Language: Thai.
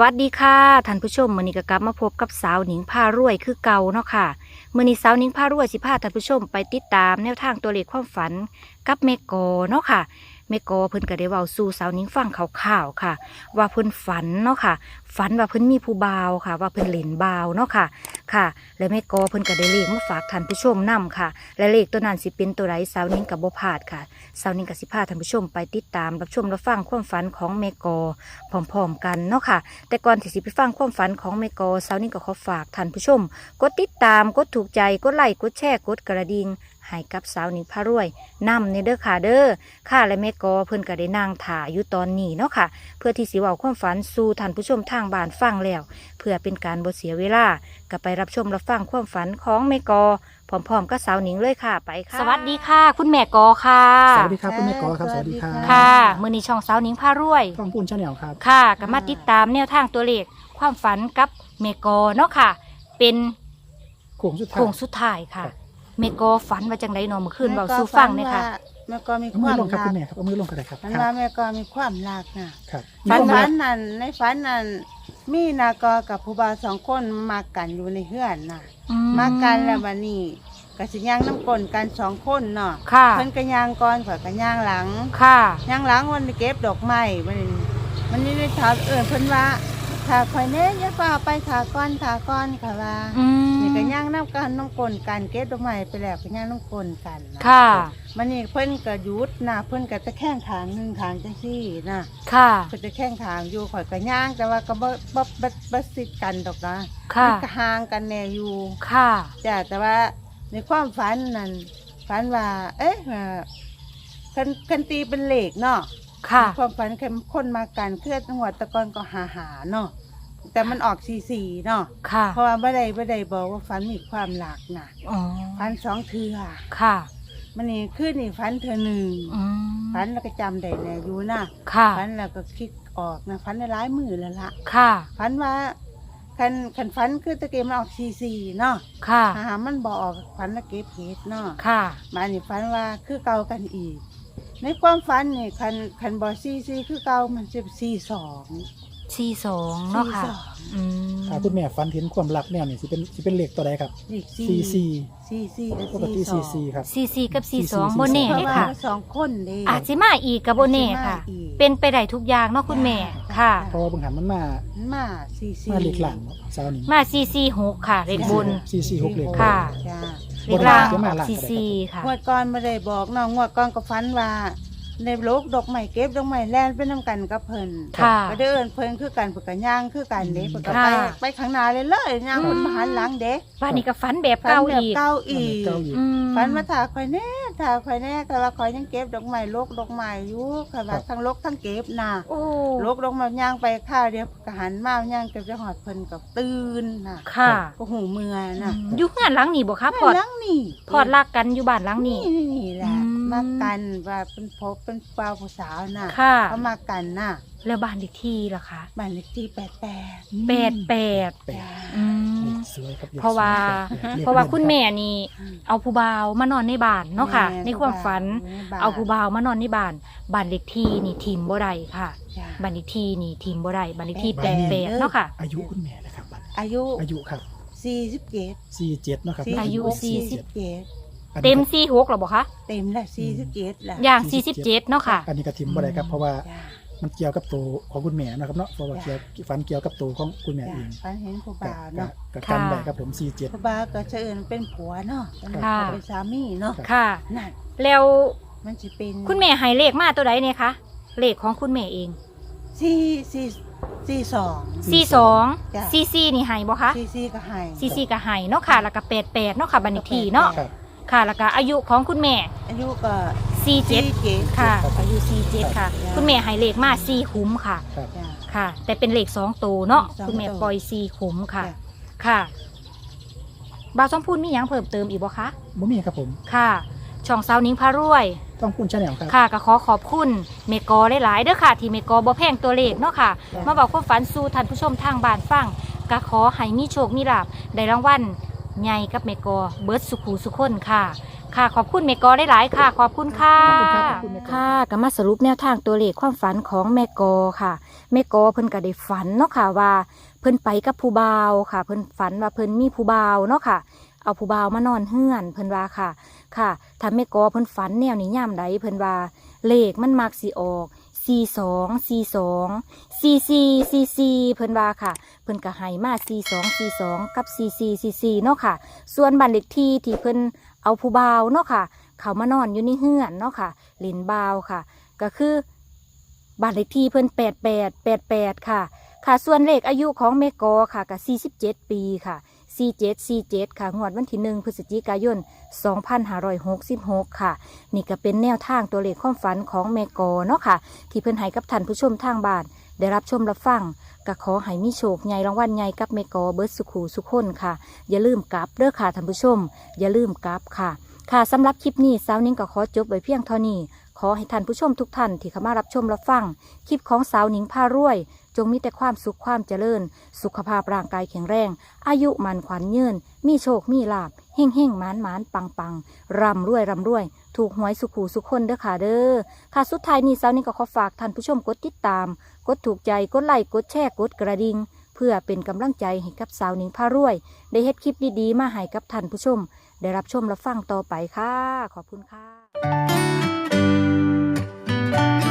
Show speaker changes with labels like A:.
A: สวัสดีค่ะท่านผู้ชมมือนี้ก็กลับมาพบกับสาวหนิงผ้ารวยคือเก่าเนาะค่ะมื่อนี้สาวหนิงผ้ารวยสิพาท่านผู้ชมไปติดตามแนวทางตัวเลขความฝันกับเมโกเนาะค่ะเมโกเพิ่นก็ได้เว้าสู่สาวหนิงฟังข่าวๆค่ะ ว่าเพิ่นฝันเนาะค่ะฝันว่าเพิ่นมีผู้บ่าวค่ะ ว่าเพิ่นเล่นบ่าวเนาะค่ะค่ะ และแม่กอเพิ่นก็ได้เลขมาฝากท่านผู้ชมนํค่ะ และเลขตัวนั้นสิเป็นตัวใดสาวหนิงก็บ่พลาดค่ะสาวหนิงก็สิพาท่านผู้ชมไปติดตามรับชมรับฟังความฝันของแม่กอพร้อมๆกันเนาะค่ะ แต่ก่อนที่สิไปฟังความฝันของแม่กอสาวนิ่งก็ขอฝากท่านผู้ชม กดติดตามกดถูกใจกดไลค์กดแชร์กดกระดิ่งให้กับสาวนิ่งพารวยนำในเด้อค่ะเด้อค่ะและแม่กอเพิ่นก็ได้นั่งถ่าอยู่ตอนนี้เนาะค่ะ เพื่อที่สิเว้าความฝันสู่ท่านผู้ชมท่างบ้านฟังแล้ว เพื่อเป็นการบ่เสียเวลาก็ไปรับชมรับฟังความฝันของแม่กอพร้อมๆกับสาวหนิงเลยค่ะไปค่ะสวัสดีค่ะ คุณแม่กอค่ะ
B: สวัสดีครับคุณแม่กอครับสวัสดีครับ
A: ค่ะมื้อนี้ช่องสาวหนิงพารวย
B: ต้องพูนชาแนลครับ
A: ค่ะก็มาติดตามแนวทางตัวเลขความฝันกับเมโกอเนาะค่ะ เป็น
B: โค้งสุดท้าย
A: โค้งสุดท้ายค่ะ
B: ครับ
A: เมโกอฝันว่าจังไดเนอเมื่อคืนเบาสู่ฟังเนี่ยค่ะ
C: แม่ก็มี
B: เอา
C: ค
B: มือ
C: วาม
B: ลงครับ
C: รั
B: คุณ
C: ก
B: แม่ครับเอามือลงกันเลยครับ
C: มัน
B: ครั
C: ว่า
B: บ
C: แม่ก็มีความรักน่ะ
B: ครับ
C: ฝัน
B: มี
C: ฝั
B: คน
C: นนั่นในฝันนั่น มีนากอกับผู้บ่าวสองคนมากันอยู่ในเฮือนน่ะ
A: อื
C: มากันแล้ววันนี้ก็สิย่างน้ำกลนกันสองคนเนาะ
A: ค่ะ
C: เพิ่นก็ย่างก่อนข่อยก็ย่างหลัง
A: ค่ะ
C: ย่างหลังวันนี้เก็บดอกไม้มันนี้มันนี่ได้ถามเอิ้นเพิ่นว่า ถ้าข่อยเน้อย่าเฝ้าไปขาก้อนขาก้อนค่ะว่า
A: อืม
C: นี่ก็ย่างน้ำกันน้ำกลนกันเก็บดอกไม้ไปแล้วก็ย่างน้ำกลนกันนะ
A: ค่ะ
C: มันนี่เพิ่นก็หยุดนะเพิ่นก็จะแข้งขางหนึ่งขางจังซี่นะ
A: ค่ะ
C: เพิ่นจะแข้งขางอยู่ข่อยก็ย่างแต่ว่าก็บ่บ่บ่บ่สิดกันดอกนะ
A: ค่ะ
C: มันก็ห่างกันแน่อยู่
A: ค่ะ
C: จ้ะแต่ว่าในความฝันนั่นฝันว่า เอ๊ะว่าคันคันตีเป็นเหล็กเนาะ
A: ค่ะ
C: ในความฝันคันคนมากันเคลื่อนหัวตะกอนก็หาหาเนาะแต่มันออกสีสีเนาะ
A: ค่ะ
C: เพราะว่าบ่ได้บ่ได้บอกว่าฝันมีความหลากนะ
A: อ๋อ
C: ฝันสองเทื่อ
A: ค่ะ
C: มันนี่ขึ้นนี่ฝันเทื่อหนึ่ง
A: อืม
C: ฝันแล้วก็จำได้แน่อยู่นะ
A: ค่ะ
C: ฝันแล้วก็คิดออกนะฝันในร้ายมือแล้วละ
A: ค่ะ
C: ฝันว่าคันคันฝันคือตะเกียบมันออกซีซีเนาะ
A: ค่ะ
C: หามันบออกฝันตะเก็บเพชรเนาะ
A: ค่ะ
C: มานี่ฝันว่าคือเก่ากันอีก ในความฝันนี่คันคันบอซีซีคือเก่ามันจะซีสอง
A: สี่สองเนาะค่ะ
C: สอง
A: อืม
B: ถ้าคุณแม่ฝันเห็นความรักแนวนี่สิเป็นสิเป็นเลขตัวใดครับ
C: เลข
B: ซี
C: ซี
B: ซี
C: ซีซีกับ
B: ปกติ
C: ซี
B: ซี
C: สอง
B: ซีครับ
A: สี่สี่กับสี่สอง
B: 44
A: โบเน่
C: เพ
A: เด้
C: ราะว่า
A: ค่ะ
C: สองคนเด้
A: อาจจะมาอีกกับโบเน่ค่ะ
C: อาจสิมาอีก
A: เป็นไปได้ทุกอย่างเนาะคุณแม่ค่ะ
B: เพราะว่าเบิ่งหันมันมา
C: มาซีซี
B: มาเลขหลังสาวนี่
A: มาซีซีหกค่ะเลขบน
B: ซีซีหกเลข
A: ค่ะ
C: จ้า
A: เลขล่าง
B: บนล่าง
A: ซีซีค่ะ
C: งวดก่อนไม่ได้บอกน้องงวดก่อนก็ฝันว่า ในโลกดอกไม้เก็บดอกไม้แล่นไปนํกันกับเพิ่น
A: ค่ะ
C: ก็เดินเพิ่นคือกันเพิ่นก็ย่างคือกันเด้เพิ่นก็
A: ค่ะ
C: ไปไปข้างหน้าเลยเลยย่างเพิ่นมาหันหลังเด้
A: บ้านนี้ก็ฝันแบบ
C: ฝัน
A: เก่า
C: แบบ
A: อีก
C: เก่าอีก
B: เก้าอีก
A: อืม
C: ฝันมาถาข่อยแน่ถาข่อยแน่ก็ว่าข่อยยังเก็บดอกไม้โลกดอกไม้อยู่ค่ะว่าทั้งโลกทั้งเก็บน่ะ
A: โอ้
C: โลกดอกไม้ย่างไปข้าวเดียวก็หันมาย่างเก็บจะหอดเพิ่นก็ตื่นน่ะ
A: ค่ะ
C: ก็หูเมื่อยน่ะ
A: อยู่งานหลังนี่บ่คะพอด
C: หลังนี่
A: พอดรักกันอยู่บ้านหลังนี่
C: นี่นี่แหละ
A: อื ม
C: มากันว่าเป็นพบเป็นเปล่าผู้สาวน่ะ
A: ค่ะ
C: เขามากันน่ะ
A: แล้วบ้านเลขที่ล่ะคะ
C: บ้านเลขที่แปดแปด
A: แปดแปด
B: แปด
A: อื
B: เล
A: ม
B: ขสวยครับลข
A: เพราะว่า
B: สยลข
A: เพราะว่าคุณ
B: เด่น
A: แม่นี่ เอาผู้บ่าวมานอนในบ้านเนาะค่ะ ในความฝัน เอาผู้บ่าวมานอนในบ้านบ้านเลขที่นี่ทีมบ่ได้ค่ะ
C: จ้ะ
A: บ้านเลขที่นี่ทีมบ่ได้บ้านเลขที่
C: แป
A: แป
C: ด
A: ด
C: แป
A: แป
C: ด
A: ดเนาะค่ะ
B: อายุคุณแม่นะครับบัด
C: อายุ
B: อายุครับ
C: สี่สิบเจ็ด
B: สี่เจ็ดเนาะครับ
A: อายุ
C: สี่
A: สี่สิ
C: สิ
A: บ
C: บเจ็ด
B: อันนี้
A: เต็ม
B: ก็
A: สี่หกหรอบ่คะ
C: เต็มละสี่สิบเจ็ดละ
A: อย่างสี่สิบเจ็ดเนาะค่ะ
B: อันนี้ก็ทิมบ่ได้ครับเพราะว่า
C: จ้ะ
B: มันเกี่ยวกับตัวของคุณแม่นะครับเนาะเพราะว่าเกี่ยวฝันเกี่ยวกับตัวของคุณแม่
C: จ้ะ
B: เอง
C: ฝันเห็นผู้
B: ก็
C: บ่าว
B: ก็
C: เนาะ
B: ก็
A: ค่ะ
B: กันได้ครับผมสี่เจ็ด
C: ผู้บ่าวก็เชิญเป็นผัวเนาะเป็น
A: ค่ะ
C: เป็นสามีเนาะ
A: ค่ะ
C: นั่น
A: แล้ว
C: มันจะเป็น
A: คุณแม่ให้เลขมาตัวใดเนี่ยคะเลขของคุณแม่เอง
C: สี่สี่สี่สอง
A: สี่สอง
C: จ้ะ
A: สี่สี่นี่ให้บ่คะ
C: สี่สี่ก็ให้
A: สี่สี่ก็ให้เนาะค่ะแล้วก็แปดแปดเนาะค่ะบัดนทีเนาะ
B: ครับ
A: ค่ะแล้วก็อายุของคุณแม่
C: อายุก็
A: สี่เจ็ด
C: เจ็ด
A: ค่ะ อายุสี่เจ็ดค่ะ
C: จ้ะ
A: คุณแม่ให้เลขมาสี่คุ้มค่ะ
B: ครับ
C: จ้ะ
A: ค่ะ แต่เป็นเลขสองตัวเนาะ
C: สองตัว
A: คุณแม่ปล่อยสี่คุ้มค่ะ
C: จ้ะ
A: ค่ะบาวสมพูนมีหยังเพิ่มเติมอีกบ่คะ
B: บ่มีครับผม
A: ค่ะ ช่องสาวนิ้งพารวย
B: ต้องพูนชาแนลครับ
A: ค่ะก็ขอขอบคุณเมกอหลายๆเด้อค่ะ ที่เมกอบ่แพงตัวเลขเนาะค่ะ
C: จ้ะ
A: มาบอกความฝันสู่ท่านผู้ชมทางบ้านฟังก็ขอให้มีโชคมีลาภได้รางวัล ใหญ่กับเมกอเบิร์ดสุขูสุคนค่ะ ค่ะขอบคุณเมกอได้หลายๆค่ะ ขอบคุณค่ะ
B: ขอบคุณครับขอบคุณแม่กอ
A: ค่ะก็มาสรุปแนวทางตัวเลขความฝันของแม่กอค่ะแม่กอเพิ่นก็ได้ฝันเนาะค่ะว่าเพิ่นไปกับผู้บ่าวค่ะ เพิ่นฝันว่าเพิ่นมีผู้บ่าวเนาะค่ะ เอาผู้บ่าวมานอนเฮือนเพิ่นว่าค่ะ ค่ะถ้าแม่กอเพิ่นฝันแนวนี้ย่ามใดเพิ่นว่าเลขมันมักสิออก 4 2 4 2 4 4 4 4เพิ่นว่าค่ะ เพิ่นก็ให้มา4 2 4 2กับ4 4 4 4เนาะค่ะ ส่วนบ้านเลขที่ที่เพิ่นเอาผู้บ่าวเนาะค่ะ เขามานอนอยู่ในเฮือนเนาะค่ะหลินบ่าวค่ะ ก็คือบ้านเลขที่เพิ่น88 88ค่ะ ค่ะส่วนเลขอายุของเมกอค่ะก็47 ปีค่ะ 4747 ค่ะ งวดวันที่หนึ่งพฤศจิกายน 2566 ค่ะ นี่ก็เป็นแนวทางตัวเลขความฝันของเมกอเนาะค่ะ ที่เพิ่นให้กับท่านผู้ชมทางบ้าน ได้รับชมรับฟังก็ขอให้มีโชคใหญ่รางวัลใหญ่กับเมกอเบิร์ดสุขูสุขคนค่ะ อย่าลืมกลับเด้อค่ะท่านผู้ชม อย่าลืมกลับค่ะ ค่ะสำหรับคลิปนี้สาวนิ้งก็ขอจบไว้เพียงเท่านี้ ขอให้ท่านผู้ชมทุกท่านที่เข้ามารับชมรับฟัง คลิปของสาวนิ้งพารวย จงมีแต่ความสุขความเจริญ สุขภาพร่างกายแข็งแรง อายุมันขวัญยืน มีโชคมีลาบเฮ่งเฮ่งมานมานปังปังร่ำรวยร่ำรวย ถูกหวยสุขหูสุขคนเด้อค่ะเด้อค่ะสุดท้ายนี้สาวนิ้ก็ขอฝากท่านผู้ชมกดติดตาม กดถูกใจกดไลค์กดแชร์กดกระดิ่งเพื่อเป็นกำลังใจให้กับสาวนิงพารวย ได้เฮ็ดคลิปดีๆ มาให้กับท่านผู้ชม ได้รับชมรับฟังต่อไปค่ะ ขอบคุณค่ะ